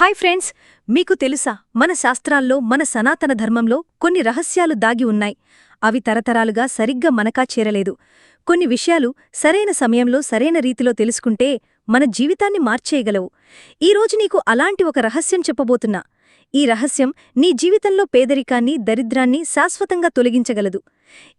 Hi friends మీకు తెలుసా మన శాస్త్రాల్లో మన సనాతన ధర్మంలో కొన్ని రహస్యాలు దాగి ఉన్నాయి. అవి తరతరాలుగా సరిగ్గా మనకా చేరలేదు. కొన్ని విషయాలు సరైన సమయంలో సరైన రీతిలో తెలుసుకుంటే మన జీవితాన్ని మార్చేయగలవు. ఈరోజు నీకు అలాంటి ఒక రహస్యం చెప్పబోతున్నా. ఈ రహస్యం నీ జీవితంలో పేదరికాన్ని దరిద్రాన్ని శాశ్వతంగా తొలగించగలదు.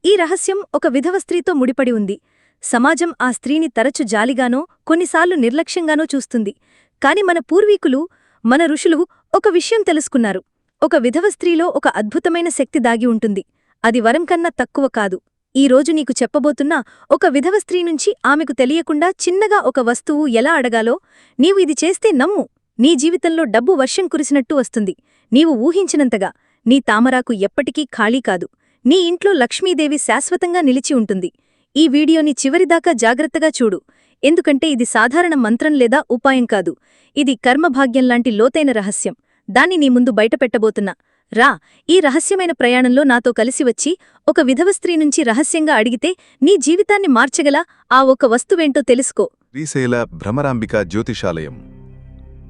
ఈ రహస్యం ఒక విధవ స్త్రీతో ముడిపడి ఉంది. సమాజం ఆ స్త్రీని తరచు జాలిగానో కొన్నిసార్లు నిర్లక్ష్యంగానో చూస్తుంది. కాని మన పూర్వీకులు మన ఋషులు ఒక విషయం తెలుసుకున్నారు. ఒక విధవ స్త్రీలో ఒక అద్భుతమైన శక్తి దాగి ఉంటుంది. అది వరం కన్నా తక్కువ కాదు. ఈ రోజు నీకు చెప్పబోతున్నా ఒక విధవ స్త్రీ నుంచి ఆమెకు తెలియకుండా చిన్నగా ఒక వస్తువు ఎలా అడగాలో నీవు ఇది చేస్తే నమ్ము. నీ జీవితంలో డబ్బు వర్షం కురిసినట్టు వస్తుంది. నీవు ఊహించినంతగా నీ తామరాకు ఎప్పటికీ ఖాళీ కాదు. నీ ఇంట్లో లక్ష్మీదేవి శాశ్వతంగా నిలిచి ఉంటుంది. ఈ వీడియోని చివరిదాకా జాగ్రత్తగా చూడు. ఎందుకంటే ఇది సాధారణ మంత్రం లేదా ఉపాయం కాదు. ఇది కర్మభాగ్యంలాంటి లోతైన రహస్యం. దాన్ని నీ ముందు బయటపెట్టబోతున్నా. రా ఈ రహస్యమైన ప్రయాణంలో నాతో కలిసి వచ్చి ఒక విధవ స్త్రీ నుంచి రహస్యంగా అడిగితే నీ జీవితాన్ని మార్చగల ఆ ఒక వస్తువేంటో తెలుసుకో. శ్రీశైల భ్రమరాంబిక జ్యోతిషాలయం.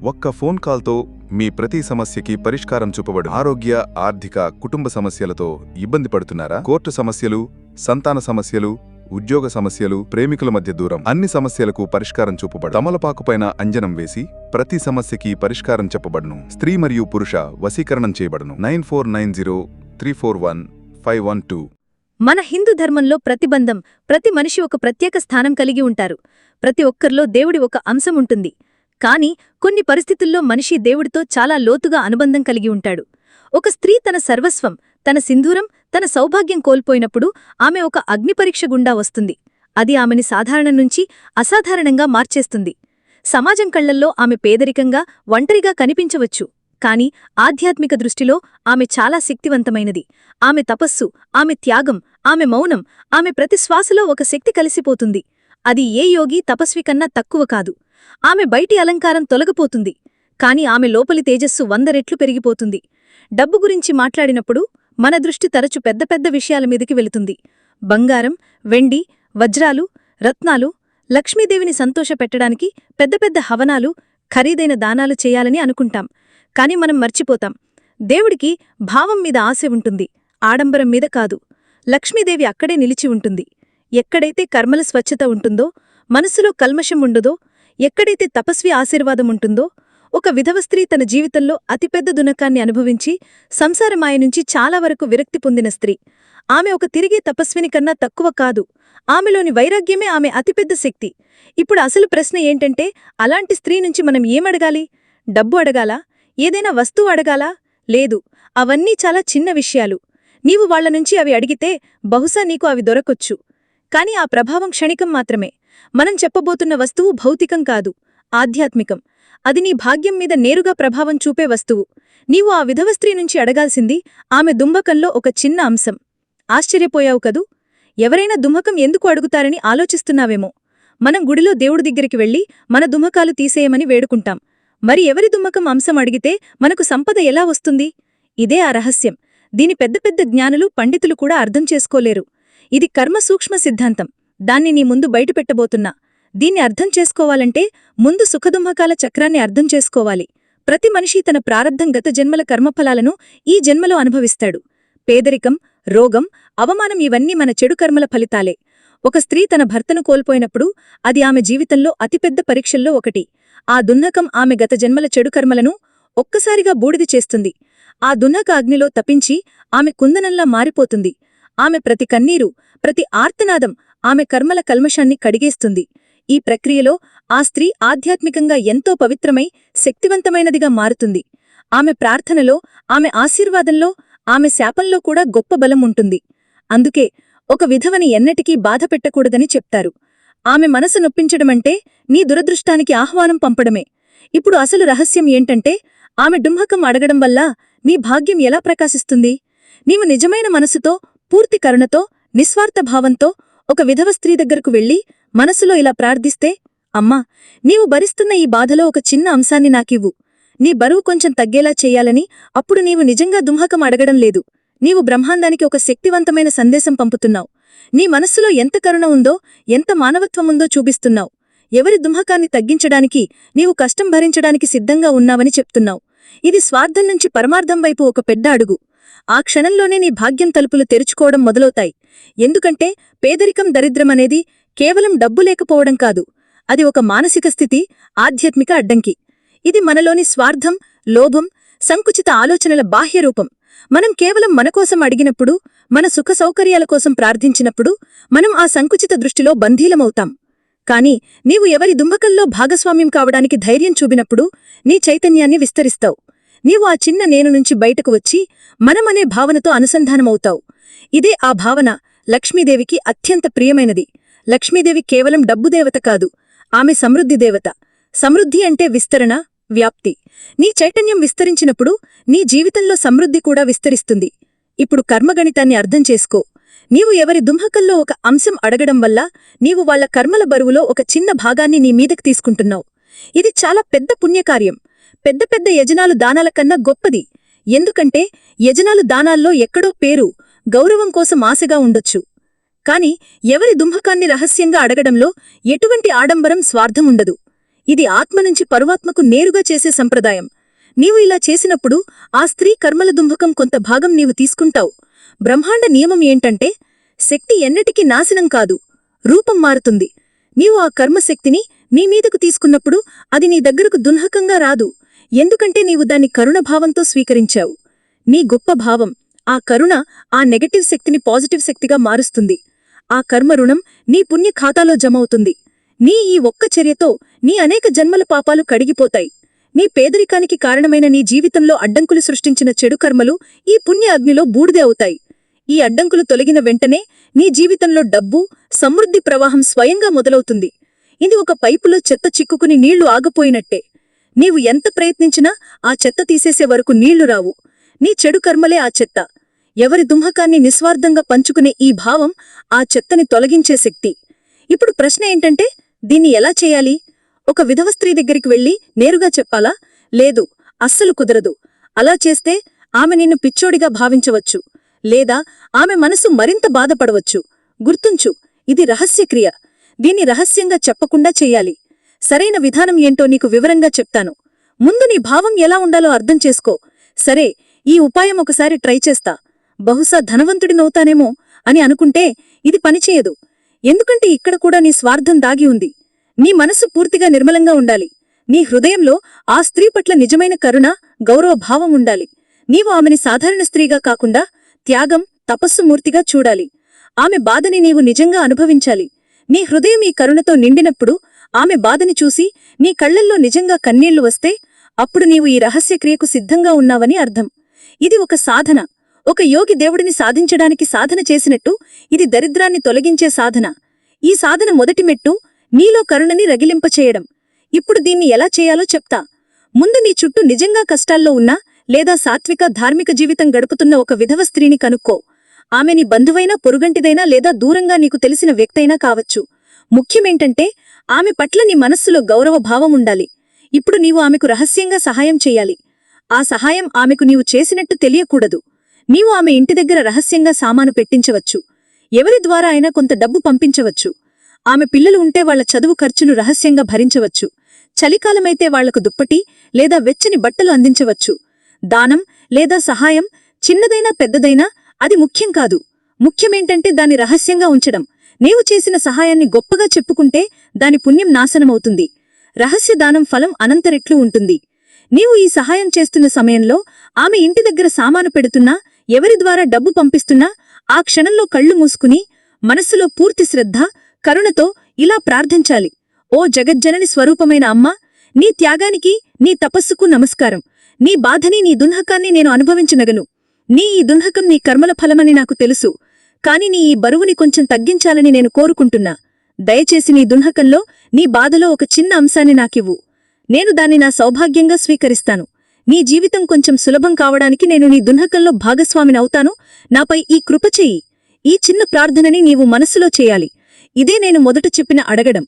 ఒక్క ఫోన్ కాల్తో మీ ప్రతి సమస్యకి పరిష్కారం చూపబడు. ఆరోగ్య ఆర్థిక కుటుంబ సమస్యలతో ఇబ్బంది పడుతున్నారా? కోర్టు సమస్యలు సంతాన సమస్యలు ఉద్యోగ సమస్యలు ప్రేమికుల మధ్య దూరం అన్ని సమస్యలకు పరిష్కారం చూపబడు. తమలపాకుపైన అంజనం వేసి ప్రతి సమస్యకి పరిష్కారం చెప్పబడును. స్త్రీ మరియు పురుష వశీకరణం చేయబడును. Nine four nine zero three four one five one two. మన హిందూ ధర్మంలో ప్రతిబంధం ప్రతి మనిషి ఒక ప్రత్యేక స్థానం కలిగి ఉంటారు. ప్రతి ఒక్కరిలో దేవుడి ఒక అంశం ఉంటుంది. కాని కొన్ని పరిస్థితుల్లో మనిషి దేవుడితో చాలా లోతుగా అనుబంధం కలిగి ఉంటాడు. ఒక స్త్రీ తన సర్వస్వం తన సింధూరం తన సౌభాగ్యం కోల్పోయినప్పుడు ఆమె ఒక అగ్నిపరీక్ష గుండా వస్తుంది. అది ఆమెని సాధారణం నుంచి అసాధారణంగా మార్చేస్తుంది. సమాజం కళ్ళల్లో ఆమె పేదరికంగా ఒంటరిగా కనిపించవచ్చు. కాని ఆధ్యాత్మిక దృష్టిలో ఆమె చాలా శక్తివంతమైనది. ఆమె తపస్సు ఆమె త్యాగం ఆమె మౌనం ఆమె ప్రతిశ్వాసలో ఒక శక్తి కలిసిపోతుంది. అది ఏ యోగి తపస్వి కన్నా తక్కువ కాదు. ఆమె బయటి అలంకారం తొలగిపోతుంది. కాని ఆమె లోపలి తేజస్సు వంద రెట్లు పెరిగిపోతుంది. డబ్బు గురించి మాట్లాడినప్పుడు మన దృష్టి తరచు పెద్ద పెద్ద విషయాల మీదకి వెళుతుంది. బంగారం వెండి వజ్రాలు రత్నాలు లక్ష్మీదేవిని సంతోషపెట్టడానికి పెద్ద పెద్ద హవనాలు ఖరీదైన దానాలు చేయాలని అనుకుంటాం. కాని మనం మర్చిపోతాం. దేవుడికి భావం మీద ఆశ ఉంటుంది. ఆడంబరం మీద కాదు. లక్ష్మీదేవి అక్కడే నిలిచి ఉంటుంది. ఎక్కడైతే కర్మల స్వచ్ఛత ఉంటుందో మనసులో కల్మషం ఉండదో ఎక్కడైతే తపస్వి ఆశీర్వాదం ఉంటుందో ఒక విధవ స్త్రీ తన జీవితంలో అతిపెద్ద దునకాన్ని అనుభవించి సంసారమాయ నుంచి చాలా వరకు విరక్తి పొందిన స్త్రీ. ఆమె ఒక తిరిగే తపస్విని కన్నా తక్కువ కాదు. ఆమెలోని వైరాగ్యమే ఆమె అతిపెద్ద శక్తి. ఇప్పుడు అసలు ప్రశ్న ఏంటంటే అలాంటి స్త్రీ నుంచి మనం ఏమడగాలి డబ్బు అడగాలా? ఏదైనా వస్తువు అడగాలా? లేదు. అవన్నీ చాలా చిన్న విషయాలు. నీవు వాళ్ళ నుంచి అవి అడిగితే బహుశా నీకు అవి దొరకొచ్చు. కాని ఆ ప్రభావం క్షణికం మాత్రమే. మనం చెప్పబోతున్న వస్తువు భౌతికం కాదు. ఆధ్యాత్మికం. అది నీ భాగ్యం మీద నేరుగా ప్రభావం చూపే వస్తువు. నీవు ఆ విధవ స్త్రీ నుంచి అడగాల్సింది ఆమె దుంబకంలో ఒక చిన్న అంశం. ఆశ్చర్యపోయావు కదూ? ఎవరైనా దుమ్మకం ఎందుకు అడుగుతారని ఆలోచిస్తున్నావేమో. మనం గుడిలో దేవుడి దగ్గరికి వెళ్ళి మన దుమ్మకాలు తీసేయమని వేడుకుంటాం. మరి ఎవరి దుమ్మకం అంశం అడిగితే మనకు సంపద ఎలా వస్తుంది? ఇదే ఆ రహస్యం. దీని పెద్ద పెద్ద జ్ఞానులు పండితులు కూడా అర్థం చేసుకోలేరు. ఇది కర్మ సూక్ష్మ సిద్ధాంతం. దాన్ని నీ ముందు బయటపెట్టబోతున్నా. దీన్ని అర్థం చేసుకోవాలంటే ముందు సుఖదుంహకాల చక్రాన్ని అర్థం చేసుకోవాలి. ప్రతి మనిషి తన ప్రారబ్ధం గత జన్మల కర్మఫలాలను ఈ జన్మలో అనుభవిస్తాడు. పేదరికం రోగం అవమానం ఇవన్నీ మన చెడు కర్మల ఫలితాలే. ఒక స్త్రీ తన భర్తను కోల్పోయినప్పుడు అది ఆమె జీవితంలో అతిపెద్ద పరీక్షల్లో ఒకటి. ఆ దున్నకం ఆమె గత జన్మల చెడు కర్మలను ఒక్కసారిగా బూడిది చేస్తుంది. ఆ దున్నక అగ్నిలో తపించి ఆమె కుందనంలా మారిపోతుంది. ఆమె ప్రతి కన్నీరు ప్రతి ఆర్తనాదం ఆమె కర్మల కల్మషాన్ని కడిగేస్తుంది. ఈ ప్రక్రియలో ఆ స్త్రీ ఆధ్యాత్మికంగా ఎంతో పవిత్రమై శక్తివంతమైనదిగా మారుతుంది. ఆమె ప్రార్థనలో ఆమె ఆశీర్వాదంలో ఆమె శాపంలో కూడా గొప్ప బలం ఉంటుంది. అందుకే ఒక విధవని ఎన్నటికీ బాధ పెట్టకూడదని చెప్తారు. ఆమె మనసు నొప్పించడమంటే నీ దురదృష్టానికి ఆహ్వానం పంపడమే. ఇప్పుడు అసలు రహస్యం ఏంటంటే ఆమె డుంహకం అడగడం వల్ల నీ భాగ్యం ఎలా ప్రకాశిస్తుంది? నీవు నిజమైన మనసుతో పూర్తి కరుణతో నిస్వార్థ భావంతో ఒక విధవ స్త్రీ దగ్గరకు వెళ్ళి మనసులో ఇలా ప్రార్థిస్తే అమ్మా నీవు భరిస్తున్న ఈ బాధలో ఒక చిన్న అంశాన్ని నాకివ్వు. నీ బరువు కొంచెం తగ్గేలా చెయ్యాలని అప్పుడు నీవు నిజంగా దుంహకం అడగడం లేదు. నీవు బ్రహ్మాండానికి ఒక శక్తివంతమైన సందేశం పంపుతున్నావు. నీ మనస్సులో ఎంత కరుణ ఉందో ఎంత మానవత్వముందో చూపిస్తున్నావు. ఎవరి దుంహకాన్ని తగ్గించడానికి నీవు కష్టం భరించడానికి సిద్ధంగా ఉన్నావని చెప్తున్నావు. ఇది స్వార్థం నుంచి పరమార్థం వైపు ఒక పెద్ద అడుగు. ఆ క్షణంలోనే నీ భాగ్యం తలుపులు తెరుచుకోవడం మొదలవుతాయి. ఎందుకంటే పేదరికం దరిద్రమనేది కేవలం డబ్బు లేకపోవడం కాదు అది ఒక మానసిక స్థితి ఆధ్యాత్మిక అడ్డంకి. ఇది మనలోని స్వార్థం లోభం సంకుచిత ఆలోచనల బాహ్య రూపం. మనం కేవలం మనకోసం అడిగినప్పుడు మన సుఖ సౌకర్యాల కోసం ప్రార్థించినప్పుడు మనం ఆ సంకుచిత దృష్టిలో బంధీలమవుతాం. కాని నీవు ఎవరి దుంబకల్లో భాగస్వామ్యం కావడానికి ధైర్యం చూపినప్పుడు నీ చైతన్యాన్ని విస్తరిస్తావు. నీవు ఆ చిన్న నేను నుంచి బయటకు వచ్చి మనమనే భావనతో అనుసంధానమవుతావు. ఇదే ఆ భావన లక్ష్మీదేవికి అత్యంత ప్రియమైనది. లక్ష్మీదేవి కేవలం డబ్బు దేవత కాదు ఆమె సమృద్ధి దేవత. సమృద్ధి అంటే విస్తరణ వ్యాప్తి. నీ చైతన్యం విస్తరించినప్పుడు నీ జీవితంలో సమృద్ధి కూడా విస్తరిస్తుంది. ఇప్పుడు కర్మగణితాన్ని అర్థం చేసుకో. నీవు ఎవరి దుంహకంలో ఒక అంశం అడగడం వల్ల నీవు వాళ్ళ కర్మల బరువులో ఒక చిన్న భాగాన్ని నీ మీదకి తీసుకుంటున్నావు. ఇది చాలా పెద్ద పుణ్యకార్యం. పెద్ద పెద్ద యజనాలు దానాల కన్నా గొప్పది. ఎందుకంటే యజనాలు దానాల్లో ఎక్కడో పేరు గౌరవం కోసం ఆశగా ఉండొచ్చు. కాని ఎవరి దుంహకాన్ని రహస్యంగా అడగడంలో ఎటువంటి ఆడంబరం స్వార్థం ఉండదు. ఇది ఆత్మ నుంచి పరువాత్మకు నేరుగా చేసే సంప్రదాయం. నీవు ఇలా చేసినప్పుడు ఆ స్త్రీ కర్మల దుంభకం కొంత భాగం నీవు తీసుకుంటావు. బ్రహ్మాండ నియమం ఏంటంటే శక్తి ఎన్నటికీ నాశనం కాదు రూపం మారుతుంది. నీవు ఆ కర్మశక్తిని నీ మీదకు తీసుకున్నప్పుడు అది నీ దగ్గరకు దున్హకంగా రాదు. ఎందుకంటే నీవు దాన్ని కరుణభావంతో స్వీకరించావు. నీ గొప్ప భావం ఆ కరుణ ఆ నెగటివ్ శక్తిని పాజిటివ్ శక్తిగా మారుస్తుంది. ఆ కర్మ రుణం నీ పుణ్య ఖాతాలో జమవుతుంది. నీ ఈ ఒక్క చర్యతో నీ అనేక జన్మల పాపాలు కడిగిపోతాయి. నీ పేదరికానికి కారణమైన నీ జీవితంలో అడ్డంకులు సృష్టించిన చెడు కర్మలు ఈ పుణ్య అగ్నిలో బూడిదే అవుతాయి. ఈ అడ్డంకులు తొలగిన వెంటనే నీ జీవితంలో డబ్బు సమృద్ధి ప్రవాహం స్వయంగా మొదలవుతుంది. ఇది ఒక పైపులో చెత్త చిక్కుకుని నీళ్ళు ఆగపోయినట్టే. నీవు ఎంత ప్రయత్నించినా ఆ చెత్త తీసేసే వరకు నీళ్ళు రావు. నీ చెడు కర్మలే ఆ చెత్త. ఎవరి దుంహకాన్ని నిస్వార్థంగా పంచుకునే ఈ భావం ఆ చెత్తని తొలగించే శక్తి. ఇప్పుడు ప్రశ్న ఏంటంటే దీన్ని ఎలా చేయాలి? ఒక విధవ స్త్రీ దగ్గరికి వెళ్ళి నేరుగా చెప్పాలా? లేదు అస్సలు కుదరదు. అలా చేస్తే ఆమె నిన్ను పిచ్చోడిగా భావించవచ్చు. లేదా ఆమె మనసు మరింత బాధపడవచ్చు. గుర్తుంచు ఇది రహస్యక్రియ దీన్ని రహస్యంగా చెప్పకుండా చెయ్యాలి సరైన విధానం ఏంటో నీకు వివరంగా చెప్తాను. ముందు నీ భావం ఎలా ఉండాలో అర్థం చేసుకో. సరే ఈ ఉపాయం ఒకసారి ట్రై చేస్తా. బహుశా ధనవంతుడినవుతానేమో అని అనుకుంటే ఇది పనిచేయదు. ఎందుకంటే ఇక్కడ కూడా నీ స్వార్థం దాగి ఉంది. నీ మనసు పూర్తిగా నిర్మలంగా ఉండాలి. నీ హృదయంలో ఆ స్త్రీ పట్ల నిజమైన కరుణ గౌరవ భావం ఉండాలి. నీవు ఆమెని సాధారణ స్త్రీగా కాకుండా త్యాగం తపస్సు మూర్తిగా చూడాలి. ఆమె బాధని నీవు నిజంగా అనుభవించాలి. నీ హృదయం ఈ కరుణతో నిండినప్పుడు ఆమె బాధని చూసి నీ కళ్ళల్లో నిజంగా కన్నీళ్ళు వస్తే అప్పుడు నీవు ఈ రహస్యక్రియకు సిద్ధంగా ఉన్నావని అర్థం. ఇది ఒక సాధన. ఒక యోగి దేవుడిని సాధించడానికి సాధన చేసినట్టు ఇది దరిద్రాన్ని తొలగించే సాధన. ఈ సాధన మొదటి మెట్టు నీలో కరుణని రగిలింపచేయడం ఇప్పుడు దీన్ని ఎలా చేయాలో చెప్తా. ముందు నీ చుట్టూ నిజంగా కష్టాల్లో ఉన్నా లేదా సాత్విక ధార్మిక జీవితం గడుపుతున్న ఒక విధవ స్త్రీని కనుక్కో. ఆమె నీ బంధువైనా పొరుగంటిదైనా లేదా దూరంగా నీకు తెలిసిన వ్యక్తైనా కావచ్చు. ముఖ్యమేంటంటే ఆమె పట్ల నీ మనస్సులో గౌరవ భావం ఉండాలి. ఇప్పుడు నీవు ఆమెకు రహస్యంగా సహాయం చెయ్యాలి ఆ సహాయం ఆమెకు నీవు చేసినట్టు తెలియకూడదు. నీవు ఆమె ఇంటి దగ్గర రహస్యంగా సామాను పెట్టించవచ్చు. ఎవరి ద్వారా అయినా కొంత డబ్బు పంపించవచ్చు. ఆమె పిల్లలు ఉంటే వాళ్ళ చదువు ఖర్చును రహస్యంగా భరించవచ్చు. చలికాలమైతే వాళ్ళకు దుప్పటి లేదా వెచ్చని బట్టలు అందించవచ్చు. దానం లేదా సహాయం చిన్నదైనా పెద్దదైనా అది ముఖ్యం కాదు. ముఖ్యమేంటంటే దాన్ని రహస్యంగా ఉంచడం. నీవు చేసిన సహాయాన్ని గొప్పగా చెప్పుకుంటే దాని పుణ్యం నాశనమవుతుంది. రహస్య దానం ఫలం అనంతరెట్లు ఉంటుంది. నీవు ఈ సహాయం చేస్తున్న సమయంలో ఆమె ఇంటి దగ్గర సామాను పెడుతున్నా ఎవరి ద్వారా డబ్బు పంపిస్తున్నా ఆ క్షణంలో కళ్ళు మూసుకుని మనస్సులో పూర్తి శ్రద్ధ కరుణతో ఇలా ప్రార్థించాలి. ఓ జగజ్జనని స్వరూపమైన అమ్మ నీ త్యాగానికి నీ తపస్సుకు నమస్కారం. నీ బాధని నీ దున్హకాన్ని నేను అనుభవించనగను. నీ ఈ దున్హకం నీ కర్మల ఫలమని నాకు తెలుసు. కాని నీ ఈ బరువుని కొంచెం తగ్గించాలని నేను కోరుకుంటున్నా. దయచేసి నీ దున్హకంలో నీ బాధలో ఒక చిన్న అంశాన్ని నాకివ్వు. నేను దాన్ని నా సౌభాగ్యంగా స్వీకరిస్తాను. నీ జీవితం కొంచెం సులభం కావడానికి నేను నీ దున్హకంలో భాగస్వామినవుతాను నాపై ఈ కృప చెయ్యి ఈ చిన్న ప్రార్థనని నీవు మనస్సులో చేయాలి. ఇదే నేను మొదట చెప్పిన అడగడం.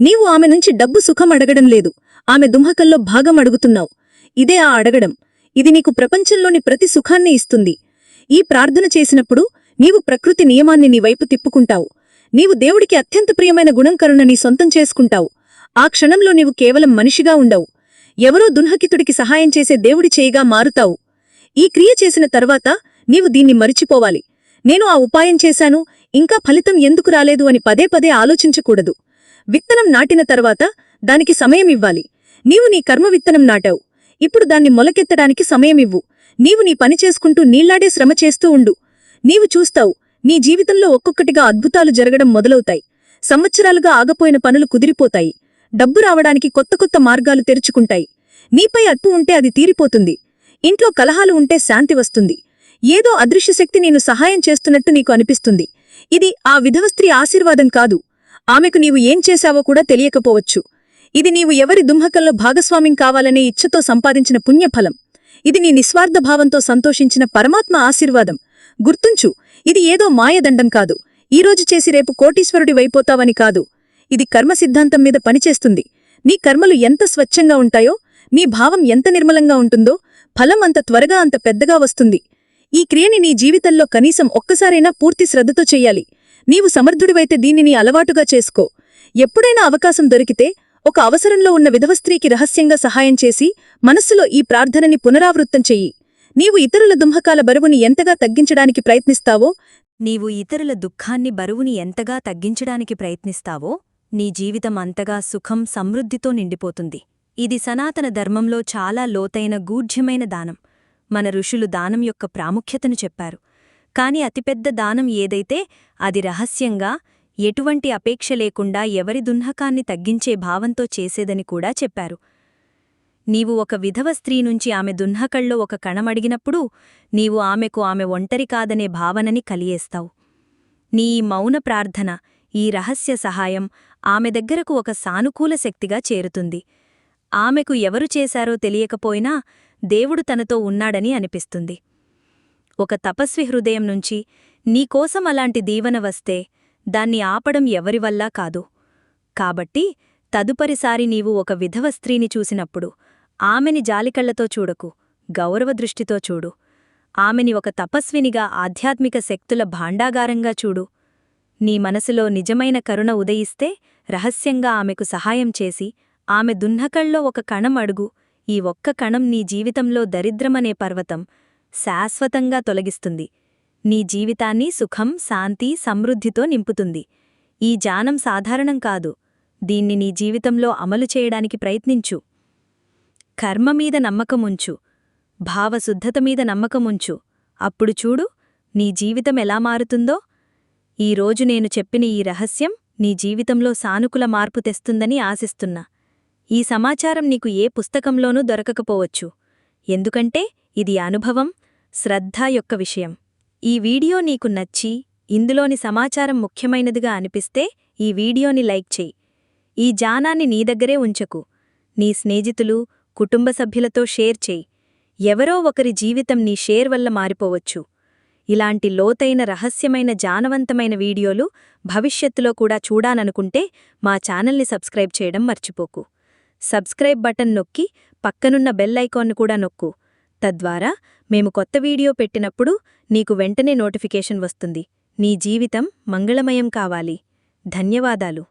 నీవు ఆమె నుంచి డబ్బు సుఖం అడగడం లేదు. ఆమె దుంహకంలో భాగం అడుగుతున్నావు. ఇదే ఆ అడగడం. ఇది నీకు ప్రపంచంలోని ప్రతి సుఖాన్ని ఇస్తుంది. ఈ ప్రార్థన చేసినప్పుడు నీవు ప్రకృతి నియమాన్ని నీ వైపు తిప్పుకుంటావు. నీవు దేవుడికి అత్యంత ప్రియమైన గుణం కరుణ నీ సొంతం చేసుకుంటావు. ఆ క్షణంలో నీవు కేవలం మనిషిగా ఉండవు. ఎవరో దున్హకితుడికి సహాయం చేసే దేవుడి చేయిగా మారుతావు. ఈ క్రియ చేసిన తర్వాత నీవు దీన్ని మరిచిపోవాలి. నేను ఆ ఉపాయం చేశాను ఇంకా ఫలితం ఎందుకు రాలేదు అని పదే పదే ఆలోచించకూడదు. విత్తనం నాటిన తర్వాత దానికి సమయం ఇవ్వాలి. నీవు నీ కర్మ విత్తనం నాటావు. ఇప్పుడు దాన్ని మొలకెత్తడానికి సమయమివ్వు నీవు నీ పని చేసుకుంటూ నీళ్ళాడే శ్రమ చేస్తూ ఉండు. నీవు చూస్తావు నీ జీవితంలో ఒక్కొక్కటిగా అద్భుతాలు జరగడం మొదలవుతాయి. సంవత్సరాలుగా ఆగపోయిన పనులు కుదిరిపోతాయి. డబ్బు రావడానికి కొత్త కొత్త మార్గాలు తెరుచుకుంటాయి. నీపై అప్పు ఉంటే అది తీరిపోతుంది. ఇంట్లో కలహాలు ఉంటే శాంతి వస్తుంది. ఏదో అదృశ్యశక్తి నేను సహాయం చేస్తున్నట్టు నీకు అనిపిస్తుంది. ఇది ఆ విధవ స్త్రీ ఆశీర్వాదం కాదు. ఆమెకు నీవు ఏం చేశావో కూడా తెలియకపోవచ్చు. ఇది నీవు ఎవరి దుంహకల్లో భాగస్వామ్యం కావాలనే ఇచ్ఛతో సంపాదించిన పుణ్యఫలం. ఇది నీ నిస్వార్థ భావంతో సంతోషించిన పరమాత్మ ఆశీర్వాదం. గుర్తుంచు ఇది ఏదో మాయదండం కాదు. ఈరోజు చేసి రేపు కోటీశ్వరుడి వైపోతావని కాదు. ఇది కర్మ సిద్ధాంతం మీద పనిచేస్తుంది. నీ కర్మలు ఎంత స్వచ్ఛంగా ఉంటాయో నీ భావం ఎంత నిర్మలంగా ఉంటుందో ఫలం అంత త్వరగా అంత పెద్దగా వస్తుంది. ఈ క్రియని నీ జీవితంలో కనీసం ఒక్కసారైనా పూర్తి శ్రద్ధతో చెయ్యాలి. నీవు సమర్థుడివైతే దీనిని అలవాటుగా చేసుకో. ఎప్పుడైనా అవకాశం దొరికితే ఒక అవసరంలో ఉన్న విధవ స్త్రీకి రహస్యంగా సహాయం చేసి మనస్సులో ఈ ప్రార్థనని పునరావృత్తం చెయ్యి. నీవు ఇతరుల దుంహకాల బరువుని ఎంతగా తగ్గించడానికి ప్రయత్నిస్తావో నీవు ఇతరుల దుఃఖాన్ని బరువుని ఎంతగా తగ్గించడానికి ప్రయత్నిస్తావో నీ జీవితం అంతగా సుఖం సమృద్ధితో నిండిపోతుంది. ఇది సనాతన ధర్మంలో చాలా లోతైన గూఢ్యమైన దానం. మన ఋషులు దానం యొక్క ప్రాముఖ్యతను చెప్పారు. కాని అతిపెద్ద దానం ఏదైతే అది రహస్యంగా ఎటువంటి అపేక్ష లేకుండా ఎవరి దున్హకాన్ని తగ్గించే భావంతో చేసేదని కూడా చెప్పారు. నీవు ఒక విధవ స్త్రీ నుంచి ఆమె దున్హకళ్ళో ఒక కణమడిగినప్పుడు నీవు ఆమెకు ఆమె ఒంటరి కాదనే భావనని కలియేస్తావు. నీ ఈ మౌన ప్రార్థన ఈ రహస్య సహాయం ఆమె దగ్గరకు ఒక సానుకూల శక్తిగా చేరుతుంది. ఆమెకు ఎవరు చేశారో తెలియకపోయినా దేవుడు తనతో ఉన్నాడని అనిపిస్తుంది. ఒక తపస్వి హృదయం నుంచి నీకోసం అలాంటి దీవన వస్తే దాన్ని ఆపడం ఎవరివల్లా కాదు. కాబట్టి తదుపరిసారి నీవు ఒక విధవ స్త్రీని చూసినప్పుడు ఆమెని జాలికళ్ళతో చూడకు గౌరవ దృష్టితో చూడు. ఆమెని ఒక తపస్వినిగా ఆధ్యాత్మిక శక్తుల భాండాగారంగా చూడు. నీ మనసులో నిజమైన కరుణ ఉదయిస్తే రహస్యంగా ఆమెకు సహాయం చేసి ఆమె దున్నకళ్ళో ఒక కణం అడుగు ఈ ఒక్క కణం నీ జీవితంలో దరిద్రమనే పర్వతం శాశ్వతంగా తొలగిస్తుంది. నీ జీవితాన్ని సుఖం శాంతి సమృద్ధితో నింపుతుంది. ఈ జానం సాధారణం కాదు. దీన్ని నీ జీవితంలో అమలు చేయడానికి ప్రయత్నించు. కర్మ మీద నమ్మకముంచు. భావశుద్ధత మీద నమ్మకముంచు. అప్పుడు చూడు నీ జీవితం ఎలా మారుతుందో ఈరోజు నేను చెప్పిన ఈ రహస్యం నీ జీవితంలో సానుకూల మార్పు తెస్తుందని ఆశిస్తున్నా. ఈ సమాచారం నీకు ఏ పుస్తకంలోనూ దొరకకపోవచ్చు. ఎందుకంటే ఇది అనుభవం శ్రద్ధ యొక్క విషయం. ఈ వీడియో నీకు నచ్చి ఇందులోని సమాచారం ముఖ్యమైనదిగా అనిపిస్తే ఈ వీడియోని లైక్ చెయ్యి ఈ జానాన్ని నీ దగ్గరే ఉంచకు. నీ స్నేహితులు కుటుంబ సభ్యులతో షేర్ చెయ్యి ఎవరో ఒకరి జీవితం నీ షేర్ వల్ల మారిపోవచ్చు. ఇలాంటి లోతైన రహస్యమైన జానవంతమైన వీడియోలు భవిష్యత్తులో కూడా చూడాలనుకుంటే మా ఛానల్ని సబ్స్క్రైబ్ చేయడం మర్చిపోకు. సబ్స్క్రైబ్ బటన్ నొక్కి పక్కనున్న బెల్ ఐకాన్ను కూడా నొక్కు. తద్వారా మేము కొత్త వీడియో పెట్టినప్పుడు నీకు వెంటనే నోటిఫికేషన్ వస్తుంది. నీ జీవితం మంగళమయం కావాలి. ధన్యవాదాలు.